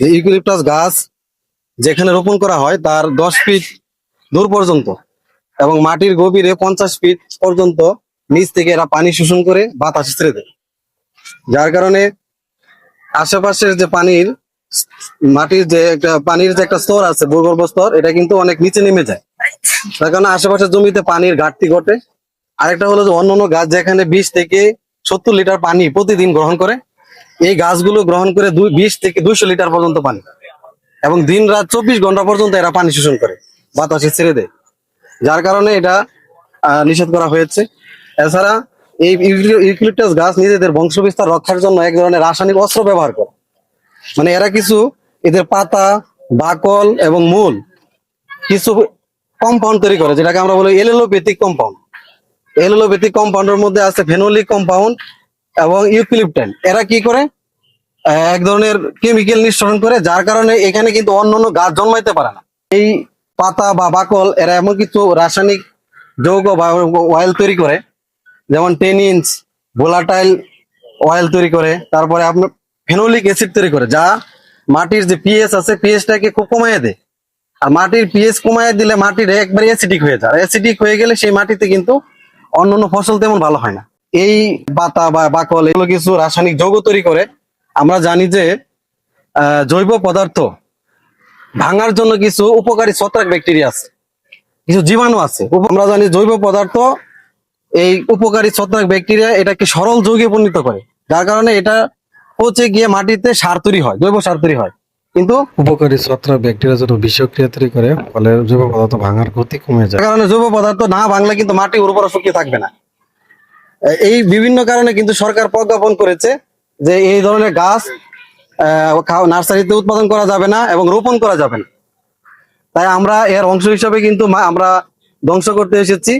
এই গাছ যেখানে রোপণ করা হয়, তার দশ ফিট দূর পর্যন্ত এবং মাটির গভীরে পঞ্চাশ ফিট পর্যন্ত নিচ থেকে এরা পানি শোষণ করে বাতাসে ছেড়ে দেয়। যার কারণে আশেপাশের যে পানির মাটির যে একটা, পানির যে একটা স্তর আছে, ভূগর্ভ স্তর, এটা কিন্তু অনেক নিচে নেমে যায়। তার কারণে আশেপাশের জমিতে পানির ঘাটতি ঘটে। আরেকটা হলো যে অন্যান্য গাছ যেখানে বিশ থেকে সত্তর লিটার পানি প্রতিদিন গ্রহণ করে এই গাছগুলো গ্রহণ করে বিশ থেকে দুইশো লিটার পর্যন্ত পানি। এবং দিন রাত চব্বিশ ঘণ্টা পর্যন্ত এরা পানি শোষণ করে, বাতাসে ছেড়ে দেয়। যার কারণে এটা নিষেধ করা হয়েছে। এছাড়া এই ইউক্লিপটাস গাছ নিজেদের বংশবিস্তার রক্ষার জন্য এক ধরনের রাসায়নিক অস্ত্র ব্যবহার করে। মানে এরা কিছু এদের পাতা, বাকল এবং মূল কিছু কম্পাউন্ড তৈরি করে, যেটাকে আমরা বলি এলোপ্যাথিক কম্পাউন্ড এলোপ্যাথিক কম্পাউন্ডের মধ্যে আছে ফেনোলিক কম্পাউন্ড এবং ইউক্লিপটাইন এরা কি করে? এক ধরনের কেমিক্যাল নিঃসরণ করে, যার কারণে এখানে কিন্তু অন্য অন্য গাছ জন্মাইতে পারে না। এই পাতা বা বাকল, এরা এমন কিছু রাসায়নিক যৌগ বা অয়েল তৈরি করে, যেমন টেন ইঞ্চ ভোলাটাইল অয়েল তৈরি করে, তারপরে আপনার ফেনোলিক অ্যাসিড তৈরি করে, যা মাটির যে পিএস আছে পিএসটাকে খুব কমাইয়ে দেয়। আর মাটির পিএস কমাইয়ে দিলে মাটির একবারে অ্যাসিডিক হয়ে যায়। অ্যাসিডিক হয়ে গেলে সেই মাটিতে কিন্তু অন্য অন্য ফসল তেমন ভালো হয় না। এই বাতা বা বাকল এগুলো কিছু রাসায়নিক যৌগ তৈরি করে আমরা জানি যে আহ, জৈব পদার্থ ভাঙার জন্য কিছু উপকারী ছত্রাক ব্যাকটেরিয়া আছে কিছু জীবাণু আছে। আমরা জানি জৈব পদার্থ এই উপকারী ছত্রাক ব্যাকটেরিয়া এটাকে সরল যৌগে পরিণত করে যার কারণে এটা পচে গিয়ে মাটিতে সার তৈরি হয় জৈব সার তৈরি হয়। কিন্তু উপকারী ছত্রাক ব্যাকটেরিয়া যেন বিষক্রিয়া তৈরি করে ফলে জৈব পদার্থ ভাঙার গতি কমে যায়। কারণে জৈব পদার্থ না ভাঙলে কিন্তু মাটি উর্বর শক্তি থাকবে না। এই বিভিন্ন কারণে কিন্তু সরকার প্রজ্ঞাপন করেছে যে এই ধরনের গাছ নার্সারিতে উৎপাদন করা যাবে না এবং রোপণ করা যাবে না। তাই আমরা এর অংশ হিসাবে কিন্তু আমরা ধ্বংস করতে এসেছি।